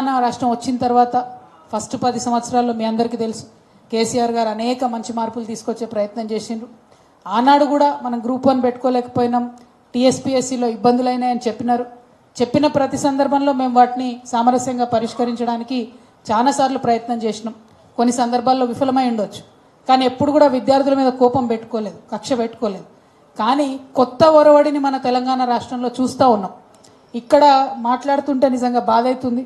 తెలంగాణ రాష్ట్రం వచ్చిన తర్వాత ఫస్ట్ పది సంవత్సరాల్లో మీ అందరికీ తెలుసు కేసీఆర్ గారు అనేక మంచి మార్పులు తీసుకొచ్చే ప్రయత్నం చేసిండ్రు. ఆనాడు కూడా మనం గ్రూప్ వన్ పెట్టుకోలేకపోయినాం టీఎస్పీఎస్సీలో ఇబ్బందులైనాయని చెప్పినారు. చెప్పిన ప్రతి సందర్భంలో మేము వాటిని సామరస్యంగా పరిష్కరించడానికి చాలాసార్లు ప్రయత్నం చేసినాం. కొన్ని సందర్భాల్లో విఫలమై ఉండొచ్చు. కానీ ఎప్పుడు కూడా విద్యార్థుల మీద కోపం పెట్టుకోలేదు కక్ష పెట్టుకోలేదు. కానీ కొత్త ఒరవడిని మన తెలంగాణ రాష్ట్రంలో చూస్తూ ఉన్నాం. ఇక్కడ మాట్లాడుతుంటే నిజంగా బాధ అవుతుంది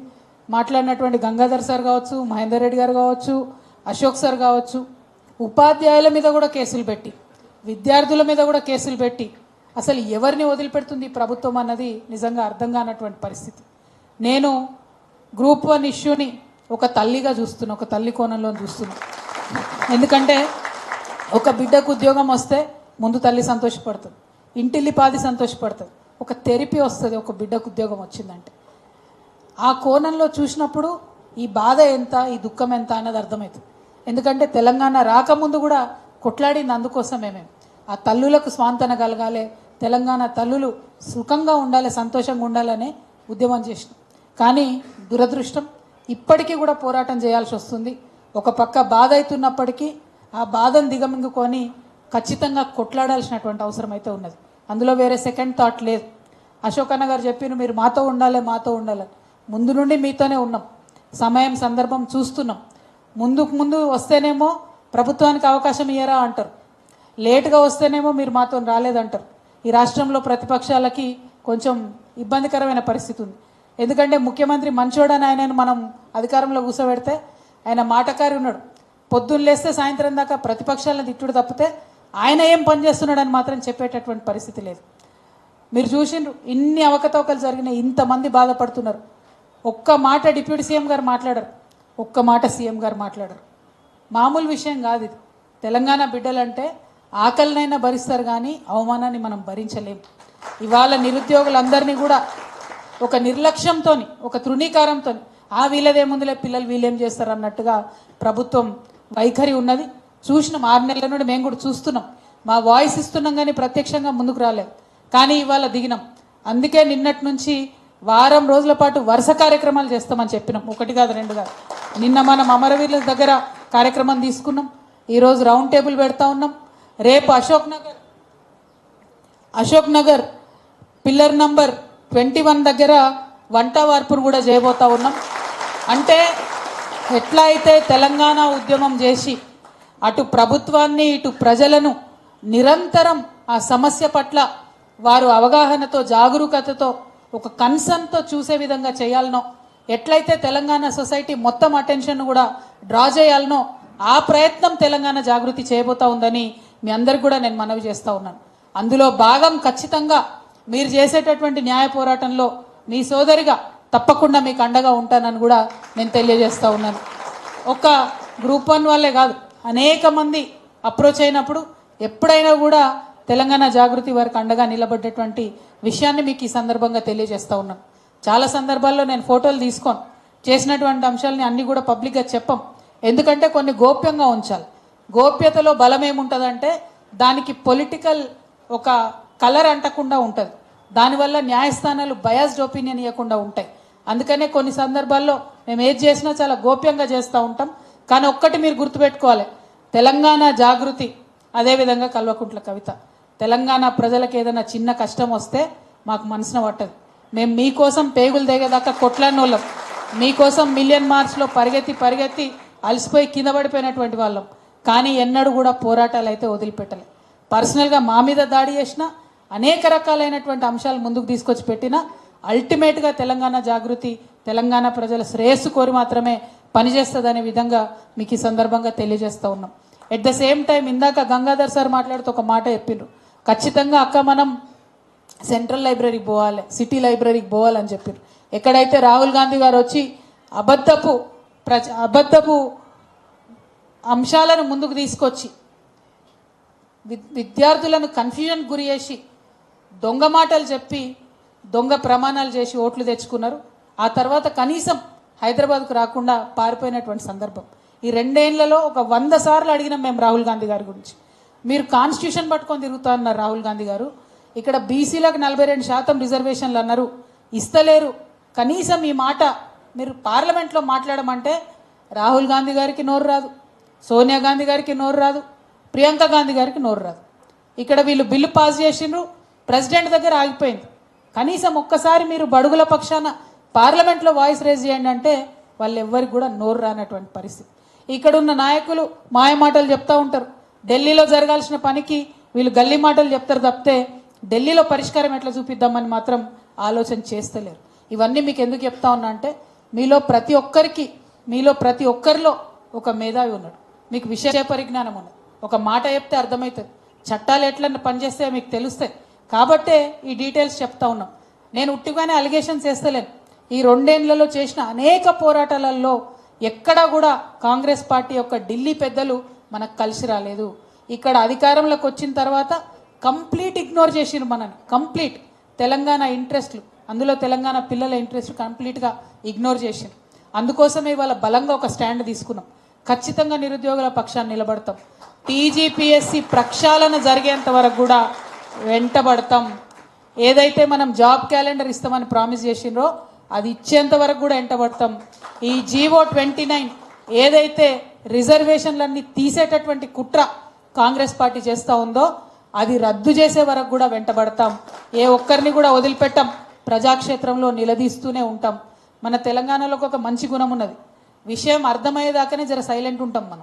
మాట్లాడినటువంటి గంగాధర్ సార్ కావచ్చు మహేందర్ రెడ్డి గారు కావచ్చు అశోక్ సార్ కావచ్చు ఉపాధ్యాయుల మీద కూడా కేసులు పెట్టి విద్యార్థుల మీద కూడా కేసులు పెట్టి అసలు ఎవరిని వదిలిపెడుతుంది ప్రభుత్వం అన్నది నిజంగా అర్థం కానటువంటి పరిస్థితి. నేను గ్రూప్ వన్ ఇష్యూని ఒక తల్లిగా చూస్తున్నా ఒక తల్లి కోణంలో చూస్తున్నా. ఎందుకంటే ఒక బిడ్డకు ఉద్యోగం వస్తే ముందు తల్లి సంతోషపడుతుంది ఇంటిల్లిపాది సంతోషపడుతుంది. ఒక థెరపీ వస్తుంది ఒక బిడ్డకు ఉద్యోగం వచ్చిందంటే. ఆ కోణంలో చూసినప్పుడు ఈ బాధ ఎంత ఈ దుఃఖం ఎంత అన్నది అర్థమవుతుంది ఎందుకంటే తెలంగాణ రాకముందు కూడా కొట్లాడింది అందుకోసమే మేము. ఆ తల్లులకు స్వాంతన కలగాలి తెలంగాణ తల్లులు సుఖంగా ఉండాలి సంతోషంగా ఉండాలనే ఉద్యమం చేసినాం. కానీ దురదృష్టం ఇప్పటికీ కూడా పోరాటం చేయాల్సి వస్తుంది. ఒక పక్క బాధ అవుతున్నప్పటికీ ఆ బాధను దిగమింగుకొని ఖచ్చితంగా కొట్లాడాల్సినటువంటి అవసరం అయితే ఉన్నది. అందులో వేరే సెకండ్ థాట్ లేదు. అశోక్ అన్న గారు చెప్పిన మీరు మాతో ఉండాలి మాతో ఉండాలి ముందు నుండి మీతోనే ఉన్నాం. సమయం సందర్భం చూస్తున్నాం. ముందుకు ముందు వస్తేనేమో ప్రభుత్వానికి అవకాశం ఇయ్యరా అంటారు. లేటుగా వస్తేనేమో మీరు మాతో రాలేదంటారు. ఈ రాష్ట్రంలో ప్రతిపక్షాలకి కొంచెం ఇబ్బందికరమైన పరిస్థితి ఉంది. ఎందుకంటే ముఖ్యమంత్రి మంచోడని ఆయనను మనం అధికారంలో కూర్చోబెడితే ఆయన మాటకారి ఉన్నాడు. పొద్దున్న లేస్తే సాయంత్రం దాకా ప్రతిపక్షాలను తిట్టుడు తప్పితే ఆయన ఏం పనిచేస్తున్నాడని మాత్రం చెప్పేటటువంటి పరిస్థితి లేదు. మీరు చూసిండ్రు ఇన్ని అవకతవకలు జరిగినాయి ఇంతమంది బాధపడుతున్నారు. ఒక్క మాట డిప్యూటీ సీఎం గారు మాట్లాడరు. ఒక్క మాట సీఎం గారు మాట్లాడరు. మామూలు విషయం కాదు ఇది. తెలంగాణ బిడ్డలంటే ఆకలినైనా భరిస్తారు కానీ అవమానాన్ని మనం భరించలేం. ఇవాళ నిరుద్యోగులందరినీ కూడా ఒక నిర్లక్ష్యంతో ఒక తృణీకారంతో ఆ వీళ్ళదేముందులే పిల్లలు వీళ్ళేం చేస్తారు అన్నట్టుగా ప్రభుత్వం వైఖరి ఉన్నది. చూసినాం ఆరు నెలల నుండి మేము కూడా చూస్తున్నాం. మా వాయిస్ ఇస్తున్నాం కానీ ప్రత్యక్షంగా ముందుకు రాలేదు. కానీ ఇవాళ దిగినాం. అందుకే నిన్నటి నుంచి వారం రోజుల పాటు వరుస కార్యక్రమాలు చేస్తామని చెప్పినాం. ఒకటి కాదు రెండు కాదు. నిన్న మనం అమరవీరుల దగ్గర కార్యక్రమం తీసుకున్నాం. ఈరోజు రౌండ్ టేబుల్ పెడతా ఉన్నాం. రేపు Ashok Nagar Ashok Nagar pillar number twenty one దగ్గర వంట వార్పును కూడా చేయబోతా ఉన్నాం. అంటే ఎట్లా అయితే తెలంగాణ ఉద్యమం చేసి అటు ప్రభుత్వాన్ని ఇటు ప్రజలను నిరంతరం ఆ సమస్య పట్ల వారు అవగాహనతో జాగరూకతతో ఒక కన్సర్న్తో చూసే విధంగా చేయాలనో ఎట్లయితే తెలంగాణ సొసైటీ మొత్తం అటెన్షన్ కూడా డ్రా చేయాలనో ఆ ప్రయత్నం తెలంగాణ జాగృతి చేయబోతా ఉందని మీ అందరికి కూడా నేను మనవి చేస్తూ ఉన్నాను. అందులో భాగం ఖచ్చితంగా మీరు చేసేటటువంటి న్యాయ పోరాటంలో మీ సోదరిగా తప్పకుండా మీకు అండగా ఉంటానని కూడా నేను తెలియజేస్తూ ఉన్నాను. ఒక గ్రూప్ వన్ వాళ్ళే కాదు అనేక మంది అప్రోచ్ అయినప్పుడు ఎప్పుడైనా కూడా తెలంగాణ జాగృతి వారికి అండగా నిలబడ్డటువంటి విషయాన్ని మీకు ఈ సందర్భంగా తెలియజేస్తూ ఉన్నాను చాలా సందర్భాల్లో నేను ఫోటోలు తీసుకోను. చేసినటువంటి అంశాలని అన్నీ కూడా పబ్లిక్గా చెప్పం. ఎందుకంటే కొన్ని గోప్యంగా ఉంచాలి. గోప్యతలో బలం ఏముంటుందంటే దానికి పొలిటికల్ ఒక కలర్ అంటకుండా ఉంటుంది. దానివల్ల న్యాయస్థానాలు బయాస్డ్ ఒపీనియన్ ఇవ్వకుండా ఉంటాయి. అందుకనే కొన్ని సందర్భాల్లో మేము ఏది చేసినా చాలా గోప్యంగా చేస్తూ ఉంటాం. కానీ ఒక్కటి మీరు గుర్తుపెట్టుకోవాలి. తెలంగాణ జాగృతి అదేవిధంగా కల్వకుంట్ల కవిత. తెలంగాణ ప్రజలకు ఏదైనా చిన్న కష్టం వస్తే మాకు మనసున పట్టదు. మేము మీకోసం పేగులు దిగేదాకా కొట్లాడిన వాళ్ళం మీకోసం మిలియన్ మార్చ్లో పరిగెత్తి పరిగెత్తి అలసిపోయి కింద పడిపోయినటువంటి వాళ్ళం. కానీ ఎన్నడూ కూడా పోరాటాలు అయితే వదిలిపెట్టలే. పర్సనల్గా మా మీద దాడి చేసిన అనేక రకాలైనటువంటి అంశాలు ముందుకు తీసుకొచ్చి పెట్టినా అల్టిమేట్గా తెలంగాణ జాగృతి తెలంగాణ ప్రజల శ్రేయస్సు కోరి మాత్రమే పనిచేస్తుందనే విధంగా మీకు ఈ సందర్భంగా తెలియజేస్తూ ఉన్నాం. ఎట్ ద సేమ్ టైం ఇందాక గంగాధర్ సార్ మాట్లాడుతూ ఒక మాట చెప్పిండ్రు. ఖచ్చితంగా అక్క మనం సెంట్రల్ లైబ్రరీకి పోవాలి సిటీ లైబ్రరీకి పోవాలని చెప్పారు. ఎక్కడైతే రాహుల్ గాంధీ గారు వచ్చి అబద్ధపు ప్రజ అబద్ధపు అంశాలను ముందుకు తీసుకొచ్చి విద్- విద్యార్థులను కన్ఫ్యూజన్ గురి చేసి దొంగ మాటలు చెప్పి దొంగ ప్రమాణాలు చేసి ఓట్లు తెచ్చుకున్నారు. ఆ తర్వాత కనీసం హైదరాబాద్కు రాకుండా పారిపోయినటువంటి సందర్భం. ఈ రెండేళ్ళలో ఒక వంద సార్లు అడిగినాం మేము రాహుల్ గాంధీ గారి గురించి. మీరు కాన్స్టిట్యూషన్ పట్టుకొని తిరుగుతా అన్నారు రాహుల్ గాంధీ గారు. ఇక్కడ బీసీలకు నలభై రెండు శాతం రిజర్వేషన్లు అన్నారు. ఇస్తలేరు. కనీసం ఈ మాట మీరు పార్లమెంట్లో మాట్లాడమంటే రాహుల్ గాంధీ గారికి నోరు రాదు. సోనియా గాంధీ గారికి నోరు రాదు. ప్రియాంక గాంధీ గారికి నోరు రాదు. ఇక్కడ వీళ్ళు బిల్లు పాస్ చేసిండ్రు. ప్రెసిడెంట్ దగ్గర ఆగిపోయింది. కనీసం ఒక్కసారి మీరు బడుగుల పక్షాన పార్లమెంట్లో వాయిస్ రేజ్ చేయండి అంటే వాళ్ళు ఎవ్వరికి కూడా నోరు రానటువంటి పరిస్థితి. ఇక్కడ ఉన్న నాయకులు మాయ మాటలు చెప్తా ఉంటారు. ఢిల్లీలో జరగాల్సిన పనికి వీళ్ళు గల్లీ మాటలు చెప్తారు తప్పితే ఢిల్లీలో పరిష్కారం ఎట్లా చూపిద్దామని మాత్రం ఆలోచన చేస్తలేరు. ఇవన్నీ మీకు ఎందుకు చెప్తా ఉన్నా అంటే మీలో ప్రతి ఒక్కరికి మీలో ప్రతి ఒక్కరిలో ఒక మేధావి ఉన్నాడు. మీకు విషయ పరిజ్ఞానం ఉన్నది. ఒక మాట చెప్తే అర్థమవుతుంది. చట్టాలు ఎట్లా పనిచేస్తే మీకు తెలుస్తాయి. కాబట్టే ఈ డీటెయిల్స్ చెప్తా ఉన్నాం. నేను ఉట్టిగానే అలిగేషన్స్ వేస్తలేను ఈ రెండేళ్ళలో చేసిన అనేక పోరాటాలలో ఎక్కడా కూడా కాంగ్రెస్ పార్టీ యొక్క ఢిల్లీ పెద్దలు మనకు కలిసి రాలేదు. ఇక్కడ అధికారంలోకి వచ్చిన తర్వాత కంప్లీట్ ఇగ్నోర్ చేసిండ్రు మనని కంప్లీట్. తెలంగాణ ఇంట్రెస్ట్లు. అందులో తెలంగాణ పిల్లల ఇంట్రెస్ట్ కంప్లీట్గా ఇగ్నోర్ చేసిండ్రు. అందుకోసమే ఇవాళ బలంగా ఒక స్టాండ్ తీసుకున్నాం. ఖచ్చితంగా నిరుద్యోగుల పక్షాన్ని నిలబడతాం. టీజీపీఎస్సి ప్రక్షాళన జరిగేంత వరకు కూడా వెంటబడతాం. ఏదైతే మనం జాబ్ క్యాలెండర్ ఇస్తామని ప్రామిస్ చేసిండ్రో అది ఇచ్చేంత వరకు కూడా వెంటబడతాం. ఈ జీవో ట్వంటీ నైన్ ఏదైతే రిజర్వేషన్లన్నీ తీసేటటువంటి కుట్ర కాంగ్రెస్ పార్టీ చేస్తూ ఉందో అది రద్దు చేసే వరకు కూడా వెంటబడతాం. ఏ ఒక్కరిని కూడా వదిలిపెట్టాం. ప్రజాక్షేత్రంలో నిలదీస్తూనే ఉంటాం. మన తెలంగాణలోకి ఒక మంచి గుణం ఉన్నది. విషయం అర్థమయ్యేదాకానే జర సైలెంట్ ఉంటాం మనం.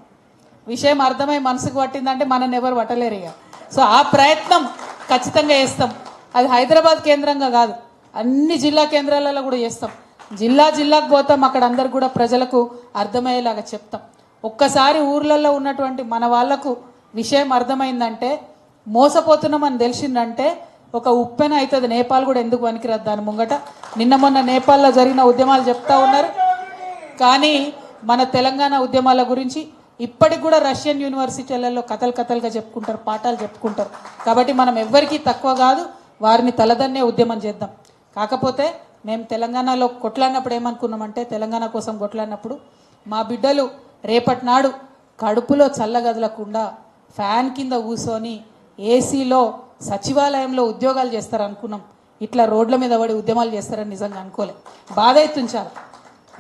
విషయం అర్థమై మనసుకు పట్టిందంటే మనల్ని ఎవరు పట్టలేరు ఇక. సో ఆ ప్రయత్నం ఖచ్చితంగా చేస్తాం. అది హైదరాబాద్ కేంద్రంగా కాదు. అన్ని జిల్లా కేంద్రాలలో కూడా చేస్తాం. జిల్లా జిల్లాకు పోతాం. అక్కడ అందరు కూడా ప్రజలకు అర్థమయ్యేలాగా చెప్తాం. ఒక్కసారి ఊర్లలో ఉన్నటువంటి మన వాళ్ళకు విషయం అర్థమైందంటే మోసపోతున్నామని తెలిసిందంటే ఒక ఉప్పెన అవుతుంది. నేపాల్ కూడా ఎందుకు పనికిరాదు దాని ముంగట? నిన్న మొన్న నేపాల్లో జరిగిన ఉద్యమాలు చెప్తా ఉన్నారు. కానీ మన తెలంగాణ ఉద్యమాల గురించి ఇప్పటికి కూడా రష్యన్ యూనివర్సిటీలలో కథలు కథలుగా చెప్పుకుంటారు పాఠాలు చెప్పుకుంటారు. కాబట్టి మనం ఎవ్వరికీ తక్కువ కాదు వారిని తలదన్నే ఉద్యమం చేద్దాం. కాకపోతే మేము తెలంగాణలో కొట్లాడినప్పుడు ఏమనుకున్నామంటే తెలంగాణ కోసం కొట్లాడినప్పుడు మా బిడ్డలు రేపటి నాడు కడుపులో చల్లగదలకుండా ఫ్యాన్ కింద కూసోని ఏసీలో సచివాలయంలో ఉద్యోగాలు చేస్తారు అనుకున్నాం ఇట్లా రోడ్ల మీద పడి ఉద్యమాలు చేస్తారని నిజంగా అనుకోలే. బాధ అవుతుంచారు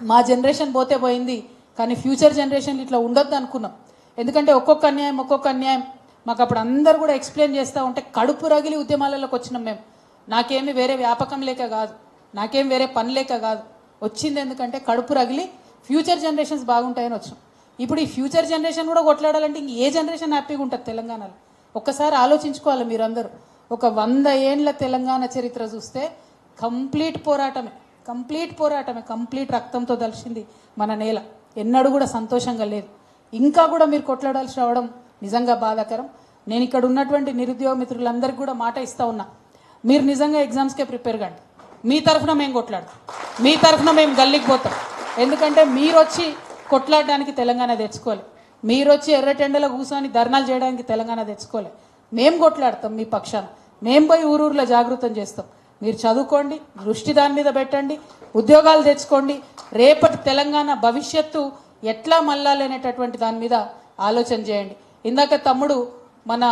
మా జనరేషన్ పోతే పోయింది కానీ ఫ్యూచర్ జనరేషన్ ఇట్లా ఉండొద్దు అనుకున్నాం. ఎందుకంటే ఒక్కొక్క అన్యాయం ఒక్కొక్క అన్యాయం. మాకు అప్పుడు అందరు కూడా ఎక్స్ప్లెయిన్ చేస్తూ ఉంటే కడుపు రగిలి ఉద్యమాలలోకి వచ్చినాం మేము. నాకేమి వేరే వ్యాపకం లేక కాదు నాకేం వేరే పని లేక కాదు. వచ్చింది ఎందుకంటే కడుపు రగిలి ఫ్యూచర్ జనరేషన్స్ బాగుంటాయని వచ్చినాం. ఇప్పుడు ఈ ఫ్యూచర్ జనరేషన్ కూడా కొట్లాడాలంటే ఇంక ఏ జనరేషన్ హ్యాపీగా ఉంటుంది తెలంగాణలో? ఒక్కసారి ఆలోచించుకోవాలి మీరందరూ. ఒక వంద ఏండ్ల తెలంగాణ చరిత్ర చూస్తే కంప్లీట్ పోరాటమే కంప్లీట్ పోరాటమే కంప్లీట్ రక్తంతో దలిచింది మన నేల. ఎన్నడూ కూడా సంతోషంగా లేదు. ఇంకా కూడా మీరు కొట్లాడాల్సి రావడం నిజంగా బాధాకరం. నేను ఇక్కడ ఉన్నటువంటి నిరుద్యోగ మిత్రులందరికీ కూడా మాట ఇస్తా ఉన్నా. మీరు నిజంగా ఎగ్జామ్స్కే ప్రిపేర్ కండి. మీ తరఫున మేము కొట్లాడతాం. మీ తరఫున మేము గల్లీకి పోతాం. ఎందుకంటే మీరు వచ్చి కొట్లాడడానికి తెలంగాణ తెచ్చుకోవాలి మీరు వచ్చి ఎర్రటెండలో కూర్చొని ధర్నాలు చేయడానికి తెలంగాణ తెచ్చుకోలే. మేము కొట్లాడతాం మీ పక్షాన. మేము పోయి ఊరూరులో జాగృతం చేస్తాం. మీరు చదువుకోండి దృష్టి దాని మీద పెట్టండి ఉద్యోగాలు తెచ్చుకోండి. రేపటి తెలంగాణ భవిష్యత్తు ఎట్లా మళ్ళాలనేటటువంటి దాని మీద ఆలోచన చేయండి. ఇందాక తమ్ముడు మన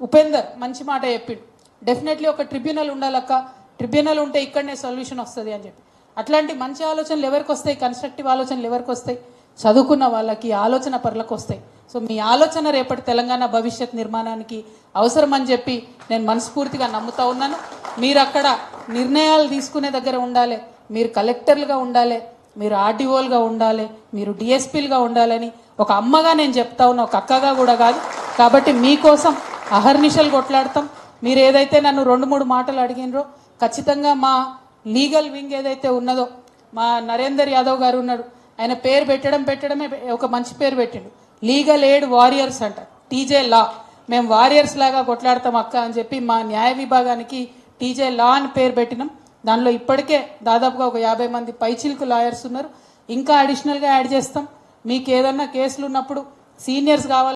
ఉపేందర్ మంచి మాట చెప్పిండు. డెఫినెట్లీ ఒక ట్రిబ్యునల్ ఉండాలక్క. ట్రిబ్యునల్ ఉంటే ఇక్కడనే సొల్యూషన్ వస్తుంది అని చెప్పి. అట్లాంటి మంచి ఆలోచనలు ఎవరికి వస్తాయి? కన్స్ట్రక్టివ్ ఆలోచనలు ఎవరికి వస్తాయి? చదువుకున్న వాళ్ళకి ఆలోచన పరులకు వస్తాయి. సో మీ ఆలోచన రేపటి తెలంగాణ భవిష్యత్ నిర్మాణానికి అవసరం అని చెప్పి నేను మనస్ఫూర్తిగా నమ్ముతా ఉన్నాను. మీరు అక్కడ నిర్ణయాలు తీసుకునే దగ్గర ఉండాలి. మీరు కలెక్టర్లుగా ఉండాలి. మీరు ఆర్డీఓలుగా ఉండాలి. మీరు డిఎస్పీలుగా ఉండాలని ఒక అమ్మగా నేను చెప్తా ఉన్నా ఒక అక్కగా కూడా కాదు. కాబట్టి మీకోసం అహర్నిశలు కొట్లాడతాం. మీరు ఏదైతే నన్ను రెండు మూడు మాటలు అడిగినరో ఖచ్చితంగా మా లీగల్ వింగ్ ఏదైతే ఉన్నదో మా నరేందర్ యాదవ్ గారు ఉన్నాడు ఆయన పేరు పెట్టడం పెట్టడమే ఒక మంచి పేరు పెట్టిండు. లీగల్ ఎయిడ్ వారియర్స్ అంట. టీజే లా. మేము వారియర్స్ లాగా కొట్లాడతాం అక్క అని చెప్పి మా న్యాయ విభాగానికి టీజే లా అని పేరు పెట్టినాం. దానిలో ఇప్పటికే దాదాపుగా ఒక యాభై మంది పైచిల్కు లాయర్స్ ఉన్నారు. ఇంకా అడిషనల్గా యాడ్ చేస్తాం. మీకు ఏదన్నా కేసులు ఉన్నప్పుడు సీనియర్స్ కావాలి